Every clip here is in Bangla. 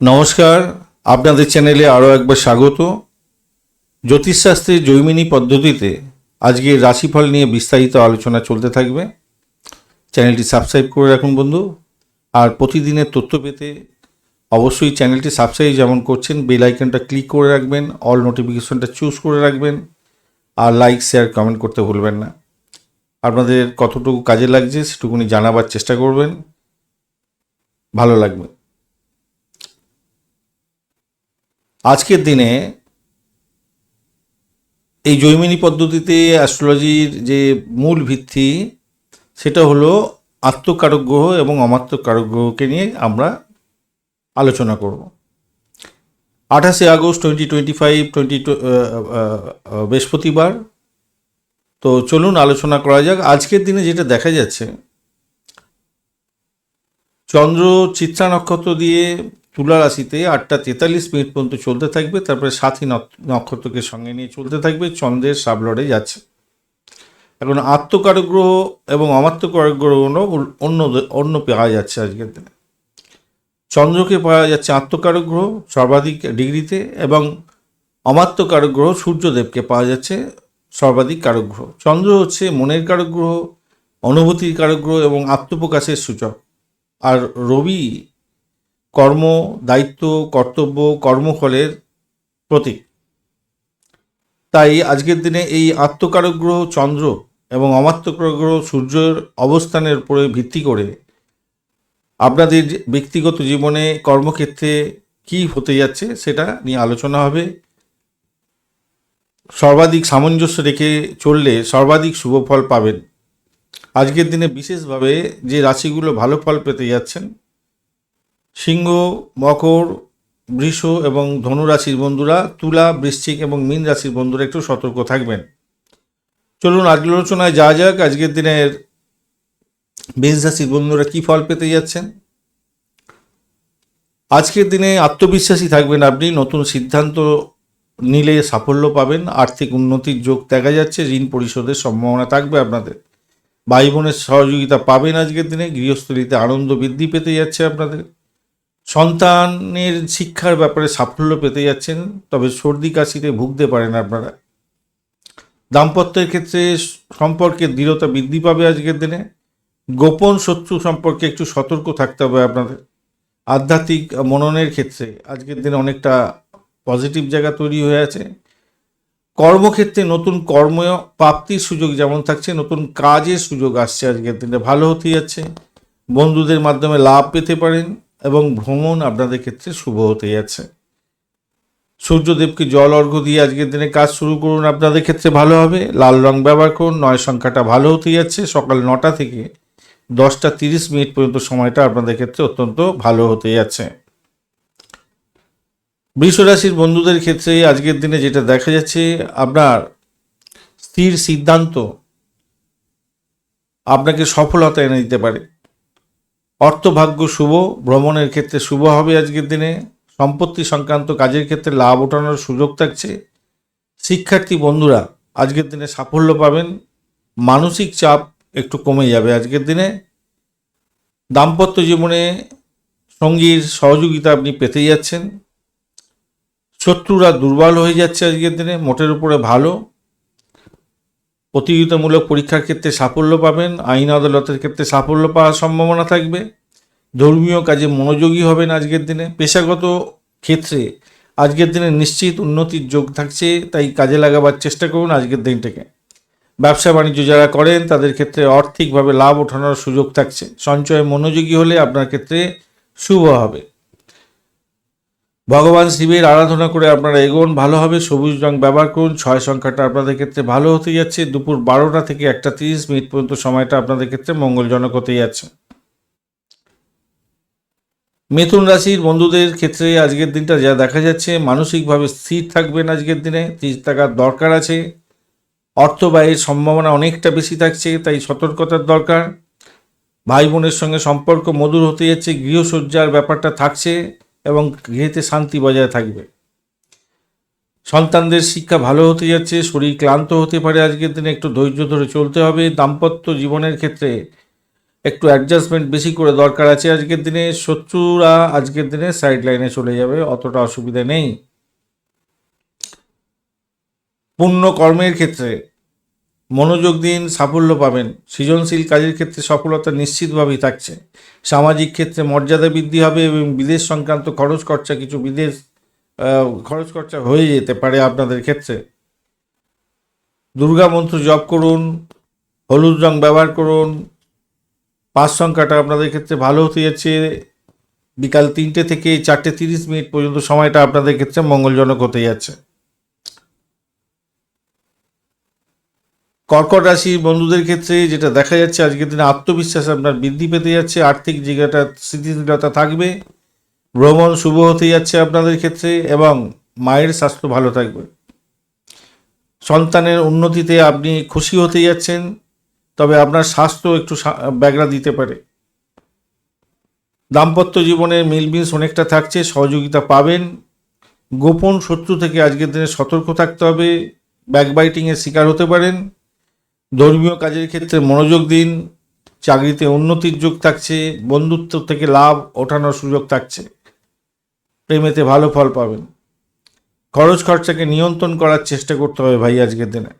নমস্কার, আপনাদের চ্যানেলে আরও একবার স্বাগত। জ্যোতিষশাস্ত্রের জৈমিনী পদ্ধতিতে আজকে রাশিফল নিয়ে বিস্তারিত আলোচনা চলতে থাকবে। চ্যানেলটি সাবস্ক্রাইব করে রাখুন বন্ধু। আর প্রতিদিনের তথ্য পেতে অবশ্যই চ্যানেলটি সাবস্ক্রাইব যেমন করছেন, বেল আইকনটা ক্লিক করে রাখবেন, অল নোটিফিকেশনটা চুজ করে রাখবেন, আর লাইক, শেয়ার, কমেন্ট করতে ভুলবেন না। আপনাদের কতটুকু কাজে লাগছে সেটুকুনি জানাবার চেষ্টা করবেন। ভালো লাগবে। আজকের দিনে এই জৈমিনী পদ্ধতিতে অ্যাস্ট্রোলজির যে মূল ভিত্তি, সেটা হলো আত্মকারক গ্রহ এবং অমাত্মকারক গ্রহকে নিয়ে আমরা আলোচনা করব। আঠাশে August twenty twenty five twenty বৃহস্পতিবার। তো চলুন আলোচনা করা যাক। আজকের দিনে যেটা দেখা যাচ্ছে, চন্দ্র চিত্রা নক্ষত্র দিয়ে তুলা রাশিতে আটটা তেতাল্লিশ মিনিট পর্যন্ত চলতে থাকবে, তারপরে সাথী নক্ষত্রকে সঙ্গে নিয়ে চলতে থাকবে, চন্দ্রের সাবলরে যাচ্ছে। এখন আত্মকারক গ্রহ এবং অমাত্মকারক গ্রহ অন্য অন্য পাওয়া যাচ্ছে আজকের দিনে। চন্দ্রকে পাওয়া যাচ্ছে আত্মকারক গ্রহ সর্বাধিক ডিগ্রিতে এবং অমাত্মকারক গ্রহ সূর্যদেবকে পাওয়া যাচ্ছে সর্বাধিক কারক গ্রহ। চন্দ্র হচ্ছে মনের কারক গ্রহ, অনুভূতির কারক গ্রহ এবং আত্মপ্রকাশের সূচক। আর রবি কর্ম, দায়িত্ব, কর্তব্য, কর্মফলের প্রতীক। তাই আজকের দিনে এই আত্মকারক গ্রহ চন্দ্র এবং অমাত্মকারক গ্রহ সূর্যের অবস্থানের উপরে ভিত্তি করে আপনাদের ব্যক্তিগত জীবনে কর্মক্ষেত্রে কি হতে যাচ্ছে সেটা নিয়ে আলোচনা হবে। সর্বাধিক সামঞ্জস্য রেখে চললে সর্বাধিক শুভ ফল পাবেন। আজকের দিনে বিশেষভাবে যে রাশিগুলো ভালো ফল পেতে যাচ্ছেন সিংহ, মকর, বৃষ এবং ধনু রাশির বন্ধুরা, তুলা, বৃশ্চিক এবং মীন রাশির বন্ধুরা একটু সতর্ক থাকবেন। চলুন আলোচনায় যা যাক। আজকের দিনের বীজ রাশির বন্ধুরা কি ফল পেতে যাচ্ছেন? আজকের দিনে আত্মবিশ্বাসী থাকবেন আপনি, নতুন সিদ্ধান্ত নিলে সাফল্য পাবেন, আর্থিক উন্নতির যোগ দেখা যাচ্ছে, ঋণ পরিশোধের সম্ভাবনা থাকবে আপনাদের। ভাই বোনের সহযোগিতা পাবেন আজকের দিনে, গৃহস্থলীতে আনন্দ বৃদ্ধি পেতে যাচ্ছে আপনাদের। সন্তানের শিক্ষার ব্যাপারে সাফল্য পেতে যাচ্ছেন, তবে সর্দি কাশিতে ভুগতে পারেন আপনারা। দাম্পত্যের ক্ষেত্রে সম্পর্কে দৃঢ়তা বৃদ্ধি পাবে আজকের দিনে। গোপন শত্রু সম্পর্কে একটু সতর্ক থাকতে হবে আপনাদের। আধ্যাত্মিক মননের ক্ষেত্রে আজকের দিনে অনেকটা পজিটিভ জায়গা তৈরি হয়ে আছে। কর্মক্ষেত্রে নতুন কর্ম প্রাপ্তির সুযোগ যেমন থাকছে, নতুন কাজের সুযোগ আসছে আজকের দিনে। ভালো হতে যাচ্ছে। বন্ধুদের মাধ্যমে লাভ পেতে পারেন। এবং ভ্রমণ আপনাদের ক্ষেত্রে শুভ হতে যাচ্ছে সূর্যদেবকে জল অর্ঘ্য দিয়ে আজকের দিনে কাজ শুরু করুন, আপনাদের ক্ষেত্রে ভালো হবে। লাল রং ব্যবহার করুন, নয় সংখ্যাটা ভালো হতে যাচ্ছে। সকাল নটা থেকে দশটা তিরিশ মিনিট পর্যন্ত সময়টা আপনাদের ক্ষেত্রে অত্যন্ত ভালো হতে যাচ্ছে। বৃষ রাশির বন্ধুদের ক্ষেত্রে আজকের দিনে যেটা দেখা যাচ্ছে, আপনার স্থির সিদ্ধান্ত আপনাকে সফলতা এনে দিতে পারে। অর্থভাগ্য শুভ, ভ্রমণের ক্ষেত্রে শুভ হবে আজকের দিনে, সম্পত্তি সংক্রান্ত কাজের ক্ষেত্রে লাভ ওঠানোর সুযোগ থাকছে। শিক্ষার্থী বন্ধুরা, আজকের দিনে সাফল্য পাবেন, মানসিক চাপ একটু কমে যাবে আজকের দিনে। দাম্পত্য জীবনে সঙ্গীর সহযোগিতা আপনি পেতে যাচ্ছেন। শত্রুরা দুর্বল হয়ে যাচ্ছে আজকের দিনে, মোটের উপরে ভালো। প্রতিযোগিতামূলক পরীক্ষার ক্ষেত্রে সাফল্য পাবেন, আইন আদালতের ক্ষেত্রে সাফল্য পাওয়ার সম্ভাবনা থাকবে। ধর্মীয় কাজে মনোযোগী হবেন আজকের দিনে। পেশাগত ক্ষেত্রে আজকের দিনে নিশ্চিত উন্নতির যোগ থাকছে, তাই কাজে লাগাবার চেষ্টা করুন আজকের দিনটাকে। ব্যবসা বাণিজ্য যারা করেন, তাদের ক্ষেত্রে আর্থিকভাবে লাভ ওঠানোর সুযোগ থাকছে। সঞ্চয়ে মনোযোগী হলে আপনার ক্ষেত্রে শুভ হবে। ভগবান শিবের আরাধনা করে আপনারা এগোন ভালোভাবে সবুজ রং ব্যবহার করুন, ছয় সংখ্যাটা আপনাদের ক্ষেত্রে ভালো হতে যাচ্ছে, দুপুর বারোটা থেকে একটা তিরিশ মিনিট পর্যন্ত সময়টা আপনাদের ক্ষেত্রে মঙ্গলজনক হতে যাচ্ছে। মিথুন রাশির বন্ধুদের ক্ষেত্রে আজকের দিনটা যা দেখা যাচ্ছে, মানসিকভাবে স্থির থাকবেন আজকের দিনে স্থির থাকার দরকার আছে, অর্থ ব্যয়ের সম্ভাবনা অনেকটা বেশি থাকছে, তাই সতর্কতার দরকার। ভাই বোনের সঙ্গে সম্পর্ক মধুর হতে যাচ্ছে, গৃহসজ্জার ব্যাপারটা থাকছে এবং গৃহেতে শান্তি বজায় থাকবে। সন্তানদের শিক্ষা ভালো হতে যাচ্ছে, শরীর ক্লান্ত হতে পারে আজকের দিনে, একটু ধৈর্য ধরে চলতে হবে। দাম্পত্য জীবনের ক্ষেত্রে একটু অ্যাডজাস্টমেন্ট বেশি করে দরকার আছে আজকের দিনে। শত্রুরা আজকের দিনে সাইড লাইনে চলে যাবে, অতটা অসুবিধা নেই। পুণ্য কর্মের ক্ষেত্রে মনোযোগ দিন, সাফল্য পাবেন। সৃজনশীল কাজের ক্ষেত্রে সফলতা নিশ্চিতভাবেই থাকছে। সামাজিক ক্ষেত্রে মর্যাদা বৃদ্ধি হবে এবং বিদেশ সংক্রান্ত খরচ খরচা কিছু বিদেশ খরচ খরচা হয়ে যেতে পারে আপনাদের ক্ষেত্রে। দুর্গা মন্ত্র জপ করুন, হলুদ রং ব্যবহার করুন। পাঁচ সংখ্যাটা আপনাদের ক্ষেত্রে ভালো হতে যাচ্ছে। বিকাল তিনটে থেকে চারটে তিরিশ মিনিট পর্যন্ত সময়টা আপনাদের ক্ষেত্রে মঙ্গলজনক হতে যাচ্ছে। কর্কট রাশির বন্ধুদের ক্ষেত্রে যেটা দেখা যাচ্ছে, আজকের দিনে আত্মবিশ্বাস আপনার বৃদ্ধি পেতে যাচ্ছে, আর্থিক জায়গাটা স্থিতিশীলতা থাকবে, ভ্রমণ শুভ হতে যাচ্ছে আপনাদের ক্ষেত্রে এবং মায়ের স্বাস্থ্য ভালো থাকবে। সন্তানের উন্নতিতে আপনি খুশি হতে যাচ্ছেন, তবে আপনার স্বাস্থ্য একটু ব্যাগরা দিতে পারে। দাম্পত্য জীবনে মিলমিশ অনেকটা থাকছে, সহযোগিতা পাবেন। গোপন শত্রু থেকে আজকের দিনে সতর্ক থাকতে হবে, ব্যাকবাইটিংয়ের শিকার হতে পারেন। ধর্মীয় কাজের ক্ষেত্রে মনোযোগ দিন, চাকরিতে উন্নতির যোগ থাকছে, বন্ধুত্ব থেকে লাভ ওঠানোর সুযোগ থাকছে। প্রেমেতে ভালো ফল পাবেন। খরচ খরচাকে নিয়ন্ত্রণ করার চেষ্টা করতে হবে ভাই আজকের দিনে।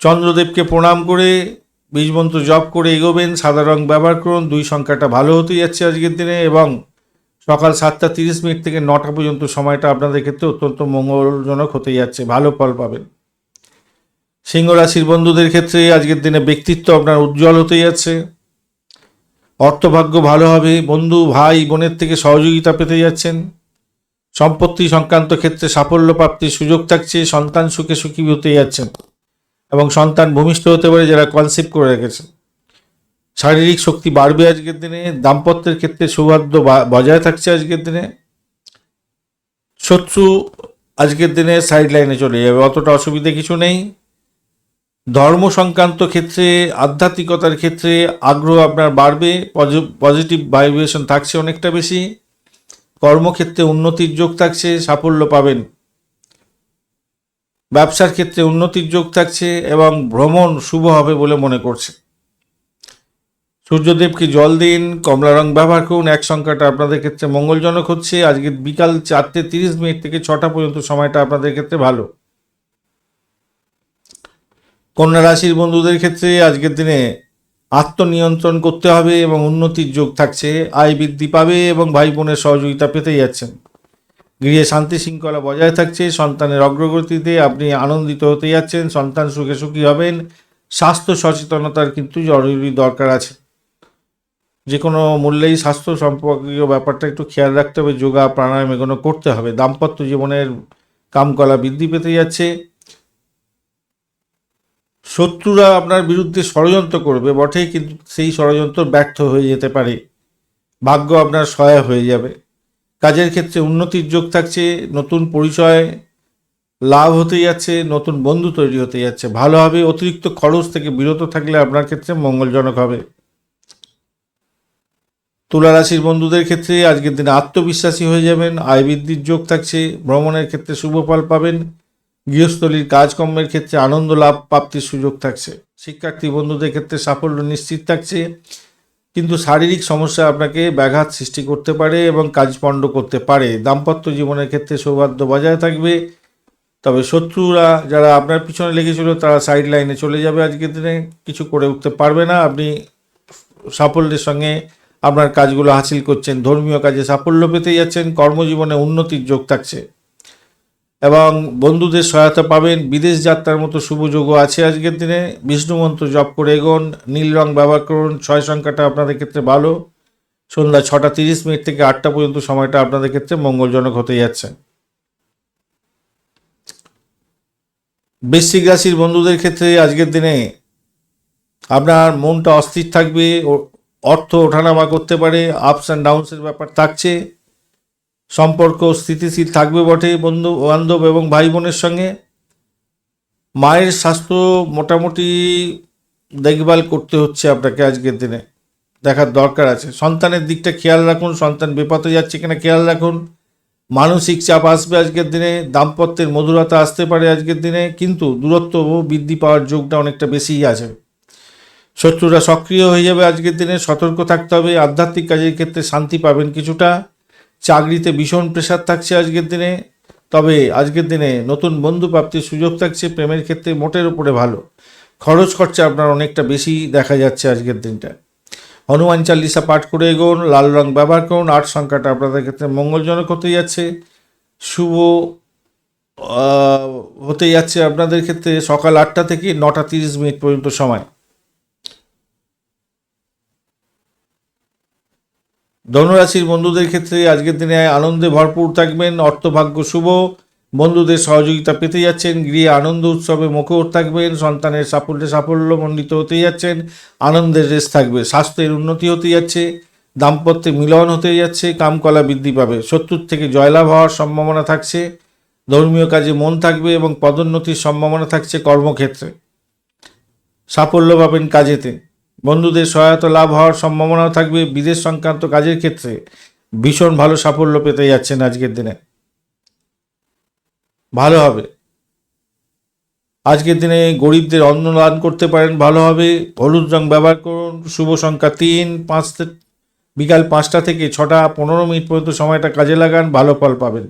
চন্দ্রদেবকে প্রণাম করে, বীজমন্ত্র জপ করে এগোবেন, সাদা রং ব্যবহার করুন, দুই সংখ্যাটা ভালো হতে যাচ্ছে আজকের দিনে এবং সকাল সাতটা তিরিশ মিনিট থেকে নটা পর্যন্ত সময়টা আপনাদের ক্ষেত্রে অত্যন্ত মঙ্গলজনক হতে যাচ্ছে, ভালো ফল পাবেন। সিংহ রাশির বন্ধুদের ক্ষেত্রে আজকের দিনে ব্যক্তিত্ব আপনার উজ্জ্বল হতে যাচ্ছে। অর্থভাগ্য ভালো হবে, বন্ধু, ভাই, বোনের থেকে সহযোগিতা পেতে যাচ্ছেন। সম্পত্তি সংক্রান্ত ক্ষেত্রে সাফল্য প্রাপ্তির সুযোগ থাকছে, সন্তান সুখে সুখী হতে যাচ্ছেন এবং সন্তান ভূমিষ্ঠ হতে পারে যারা কনসেপ্ট করে রেখেছেন। শারীরিক শক্তি বাড়বে আজকের দিনে, দাম্পত্যের ক্ষেত্রে সৌহার্দ্য বজায় থাকছে আজকের দিনে। শত্রু আজকের দিনে সাইড লাইনে চলে যাবে, অতটা অসুবিধে কিছু নেই। ধর্ম সংক্রান্ত ক্ষেত্রে, আধ্যাত্মিকতার ক্ষেত্রে আগ্রহ আপনার বাড়বে পজিটিভ ভাইব্রেশন থাকছে অনেকটা বেশি, কর্মক্ষেত্রে উন্নতির যোগ থাকছে, সাফল্য পাবেন। ব্যবসার ক্ষেত্রে উন্নতির যোগ থাকছে এবং ভ্রমণ শুভ হবে বলে মনে করছে। সূর্যদেবকে জল দিন, কমলা রং ব্যবহার করুন, এক সংখ্যাটা আপনাদের ক্ষেত্রে মঙ্গলজনক হচ্ছে। আজকে বিকাল চারটে তিরিশ মিনিট থেকে ছটা পর্যন্ত সময়টা আপনাদের ক্ষেত্রে ভালো। কন্যা রাশির বন্ধুদের ক্ষেত্রে আজকের দিনে আত্মনিয়ন্ত্রণ করতে হবে এবং উন্নতির যোগ থাকছে, আয় বৃদ্ধি পাবে এবং ভাই বোনের সহযোগিতা পেতে যাচ্ছেন। গৃহে শান্তি শৃঙ্খলা বজায় থাকছে, সন্তানের অগ্রগতিতে আপনি আনন্দিত হতে যাচ্ছেন, সন্তান সুখে সুখী হবেন, স্বাস্থ্য সচেতনতার কিন্তু জরুরি দরকার আছে। যে কোনো মূল্যেই স্বাস্থ্য সম্পর্কীয় ব্যাপারটা একটু খেয়াল রাখতে হবে, যোগা, প্রাণায়াম এগুলো করতে হবে। দাম্পত্য জীবনের কামকলা বৃদ্ধি পেতে যাচ্ছে শত্রুরা আপনার বিরুদ্ধে ষড়যন্ত্র করবে বটে কিন্তু সেই ষড়যন্ত্র ব্যর্থ হয়ে যেতে পারে। ভাগ্য আপনার সহায় হয়ে যাবে। কাজের ক্ষেত্রে উন্নতির যোগ থাকছে, নতুন পরিচয়, লাভ হতে যাচ্ছে, নতুন বন্ধু তৈরি হতে যাচ্ছে। ভালো হবে, অতিরিক্ত খরচ থেকে বিরত থাকলে আপনার ক্ষেত্রে মঙ্গলজনক হবে। তুলা রাশির বন্ধুদের ক্ষেত্রে আজকের দিনে আত্মবিশ্বাসী হয়ে যাবেন, আয় বৃদ্ধির যোগ থাকছে, ভ্রমণের ক্ষেত্রে শুভ ফল পাবেন। গৃহস্থলীর কাজকর্মের ক্ষেত্রে আনন্দ লাভ প্রাপ্তির সুযোগ থাকছে। শিক্ষার্থী বন্ধুদের ক্ষেত্রে সাফল্য নিশ্চিত থাকছে, কিন্তু শারীরিক সমস্যা আপনাকে ব্যাঘাত সৃষ্টি করতে পারে এবং কাজ পণ্ড করতে পারে। দাম্পত্য জীবনের ক্ষেত্রে সৌহার্দ্য বজায় থাকবে, তবে শত্রুরা যারা আপনার পিছনে লেগেছিল, তারা সাইড লাইনে চলে যাবে আজকের দিনে। কিছু করে উঠতে পারবে না। আপনি সাফল্যের সঙ্গে আপনার কাজগুলো হাসিল করছেন। ধর্মীয় কাজে সাফল্য পেতে যাচ্ছেন। কর্মজীবনে উন্নতির যোগ থাকছে। এবং বন্ধুদের সহায়তা পাবেন। বিদেশ যাত্রার মতো শুভ যোগও আছে আজকের দিনে। বিষ্ণু মন্ত্র জপ করে এগোন। নীল রং ব্যবহার করুন। ছয় সংখ্যাটা আপনাদের ক্ষেত্রে ভালো। সন্ধ্যা ছটা তিরিশ মিনিট থেকে আটটা পর্যন্ত সময়টা আপনাদের ক্ষেত্রে মঙ্গলজনক হতে যাচ্ছে। বৃশ্চিক রাশির বন্ধুদের ক্ষেত্রে আজকের দিনে আপনার মনটা অস্থির থাকবে। অর্থ ওঠানামা করতে পারে। আপস অ্যান্ড ডাউনসের ব্যাপার থাকছে। সম্পর্ক স্থিতিশীল থাকবে বটে, বন্ধু, বান্ধব এবং ভাই বোনের সঙ্গে। মায়ের স্বাস্থ্য মোটামুটি দেখভাল করতে হচ্ছে আপনাকে আজকের দিনে। দেখার দরকার আছে। সন্তানের দিকটা খেয়াল রাখুন, সন্তান বিপদে যাচ্ছে কিনা খেয়াল রাখুন। মানসিক চাপ আসবে আজকের দিনে, দাম্পত্যের মধুরতা আসতে পারে আজকের দিনে, কিন্তু দূরত্ব বৃদ্ধি পাওয়ার যোগটা অনেকটা বেশিই আছে। শত্রুরা সক্রিয় হয়ে যাবে আজকের দিনে, সতর্ক থাকতে হবে, আধ্যাত্মিক কাজের ক্ষেত্রে শান্তি পাবেন কিছুটা। চাকরিতে ভীষণ প্রেশার থাকছে আজকের দিনে। তবে আজকের দিনে নতুন বন্ধু প্রাপ্তির সুযোগ থাকছে, প্রেমের ক্ষেত্রে মোটের উপরে ভালো। খরচ খরচা আপনার অনেকটা বেশি দেখা যাচ্ছে আজকের দিনটা। হনুমান চালিসা পাঠ করে এগোন, লাল রং ব্যবহার করুন আট সংখ্যাটা আপনাদের ক্ষেত্রে মঙ্গলজনক হতে যাচ্ছে। শুভ হতে যাচ্ছে আপনাদের ক্ষেত্রে সকাল আটটা থেকে নটা তিরিশ মিনিট পর্যন্ত সময়। ধনুরাশির বন্ধুদের ক্ষেত্রে আজকের দিনে আনন্দে ভরপুর থাকবেন, অর্থভাগ্য শুভ, বন্ধুদের সহযোগিতা পেতে যাচ্ছেন, গৃহে আনন্দ উৎসবে মুখর থাকবেন, সন্তানের সাফল্যে সাফল্য মণ্ডিত হতে যাচ্ছেন, আনন্দের রেস থাকবে, স্বাস্থ্যের উন্নতি হতে যাচ্ছে, দাম্পত্যে মিলন হতে যাচ্ছে, কামকলা বৃদ্ধি পাবে, শত্রুর থেকে জয়লাভ হওয়ার সম্ভাবনা থাকছে, ধর্মীয় কাজে মন থাকবে এবং পদোন্নতির সম্ভাবনা থাকছে কর্মক্ষেত্রে। সাফল্য পাবেন কাজেতে। বন্ধুদের সহায়তা লাভ হওয়ার সম্ভাবনাও থাকবে বিদেশ সংক্রান্ত কাজের ক্ষেত্রে। ভীষণ ভালো সাফল্য পেতে যাচ্ছেন আজকের দিনে। ভালো হবে। আজকের দিনে গরিবদের অন্ন দান করতে পারেন, ভালো হবে। হলুদ রং ব্যবহার করুন। শুভ সংখ্যা তিন, পাঁচ বিকাল পাঁচটা থেকে ছটা, পনেরো মিনিট পর্যন্ত সময়টা কাজে লাগান, ভালো ফল পাবেন।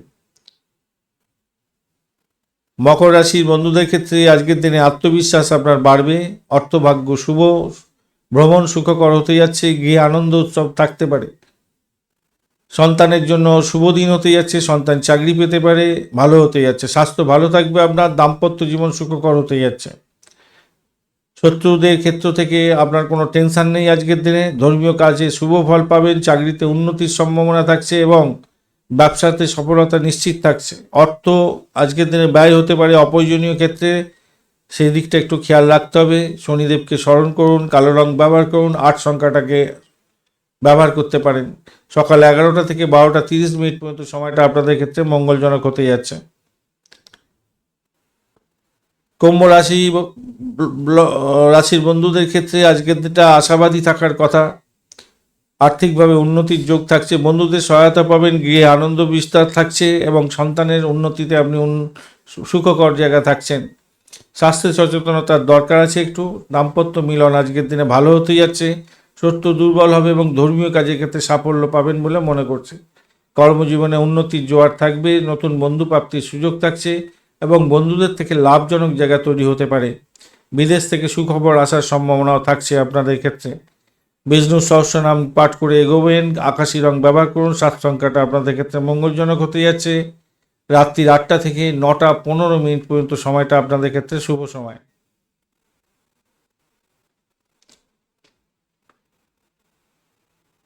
মকর রাশির বন্ধুদের ক্ষেত্রে আজকের দিনে আত্মবিশ্বাস আপনার বাড়বে। অর্থভাগ্য শুভ ভ্রমণ সুখকর হতে যাচ্ছে, গিয়ে আনন্দ উৎসব থাকতে পারে। সন্তানের জন্য শুভ দিন হতে যাচ্ছে, সন্তান চাকরি পেতে পারে, ভালো হতে যাচ্ছে। স্বাস্থ্য ভালো থাকবে, আপনার দাম্পত্য জীবন সুখকর হতে যাচ্ছে। শত্রুদের ক্ষেত্র থেকে আপনার কোনো টেনশন নেই আজকের দিনে। ধর্মীয় কাজে শুভ ফল পাবেন, চাকরিতে উন্নতির সম্ভাবনা থাকছে এবং ব্যবসাতে সফলতা নিশ্চিত থাকছে। অর্থ আজকের দিনে ব্যয় হতে পারে অপ্রয়োজনীয় ক্ষেত্রে। সেই দিকটা একটু খেয়াল রাখতে হবে। শনিদেবকে স্মরণ করুন, কালো রং ব্যবহার করুন, আট সংখ্যাটাকে ব্যবহার করতে পারেন। সকাল এগারোটা থেকে বারোটা তিরিশ মিনিট পর্যন্ত সময়টা আপনাদের ক্ষেত্রে মঙ্গলজনক হতে যাচ্ছে। কুম্ভ রাশি রাশির বন্ধুদের ক্ষেত্রে আজকের দিনটা আশাবাদী থাকার কথা। আর্থিকভাবে উন্নতির যোগ থাকছে, বন্ধুদের সহায়তা পাবেন, গৃহে আনন্দ বিস্তার থাকছে এবং সন্তানের উন্নতিতে আপনি সুখকর জায়গা থাকছেন। স্বাস্থ্য সচেতনতার দরকার আছে একটু। দাম্পত্য মিলন আজকের দিনে ভালো হতে যাচ্ছে। সত্য দুর্বল হবে এবং ধর্মীয় কাজের ক্ষেত্রে সাফল্য পাবেন বলে মনে করছে। কর্মজীবনে উন্নতির জোয়ার থাকবে, নতুন বন্ধু প্রাপ্তির সুযোগ থাকছে এবং বন্ধুদের থেকে লাভজনক জায়গা তৈরি হতে পারে। বিদেশ থেকে সুখবর আসার সম্ভাবনাও থাকছে আপনাদের ক্ষেত্রে। বিষ্ণু সহস্র নাম পাঠ করে এগোবেন, আকাশি রং ব্যবহার করুন, সাত সংখ্যাটা আপনাদের ক্ষেত্রে মঙ্গলজনক হতে যাচ্ছে। রাত্রির আটটা থেকে নটা পনেরো মিনিট পর্যন্ত সময়টা আপনাদের ক্ষেত্রে শুভ সময়।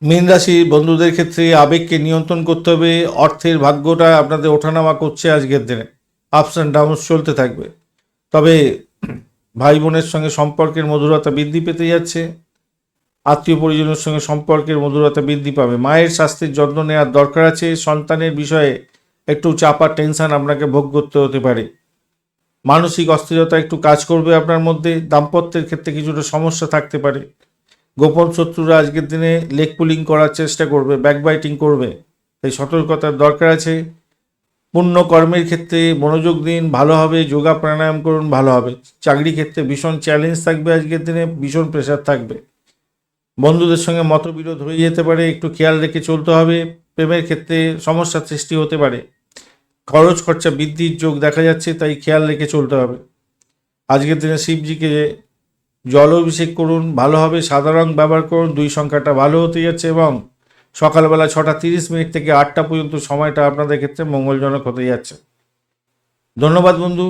মীন রাশির বন্ধুদের ক্ষেত্রে আবেগকে নিয়ন্ত্রণ করতে হবে, অর্থের ভাগ্যটা আপনাদের ওঠানামা করছে আজকের দিনে। আপস অ্যান্ড ডাউনস চলতে থাকবে। তবে ভাই বোনের সঙ্গে সম্পর্কের মধুরতা বৃদ্ধি পেতে যাচ্ছে। আত্মীয় পরিজনের সঙ্গে সম্পর্কের মধুরতা বৃদ্ধি পাবে। মায়ের স্বাস্থ্যের যত্ন নেওয়ার দরকার আছে। সন্তানের বিষয়ে একটু চাপা টেনশন আপনাকে ভোগ করতে হতে পারে। মানসিক অস্থিরতা একটু কাজ করবে আপনার মধ্যে, দাম্পত্যের ক্ষেত্রে কিছুটা সমস্যা থাকতে পারে। গোপন শত্রুরা আজকের দিনে লেগ পুলিং করার চেষ্টা করবে ব্যাকবাইটিং করবে, তাই সতর্কতার দরকার আছে। পুণ্য কর্মের ক্ষেত্রে মনোযোগ দিন, ভালো হবে, যোগা প্রাণায়াম করুন, ভালো হবে। চাকরি ক্ষেত্রে ভীষণ চ্যালেঞ্জ থাকবে আজকের দিনে, ভীষণ প্রেশার থাকবে। বন্ধুদের সঙ্গে মতবিরোধ হয়ে যেতে পারে, একটু খেয়াল রেখে চলতে হবে। প্রেমের ক্ষেত্রে সমস্যার সৃষ্টি হতে পারে। খরচ খরচা বৃদ্ধির যোগ দেখা যাচ্ছে, তাই খেয়াল রেখে চলতে হবে। আজকের দিনে শিবজিকে জল অভিষেক করুন ভালোভাবে সাদা রং ব্যবহার করুন, দুই সংখ্যাটা ভালো হতে যাচ্ছে এবং সকালবেলা ছটা তিরিশ মিনিট থেকে আটটা পর্যন্ত সময়টা আপনাদের ক্ষেত্রে মঙ্গলজনক হতে যাচ্ছে। ধন্যবাদ বন্ধু।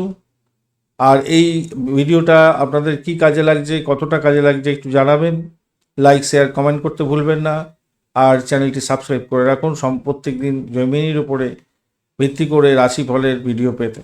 আর এই ভিডিওটা আপনাদের কি কাজে লাগছে, কতটা কাজে লাগছে একটু জানাবেন। লাইক, শেয়ার, কমেন্ট করতে ভুলবেন না। আর চ্যানেলটি সাবস্ক্রাইব করে রাখুন। সম প্রত্যেক দিন জমিনির উপরে ভিত্তি করে রাশিফলের ভিডিও পেতে।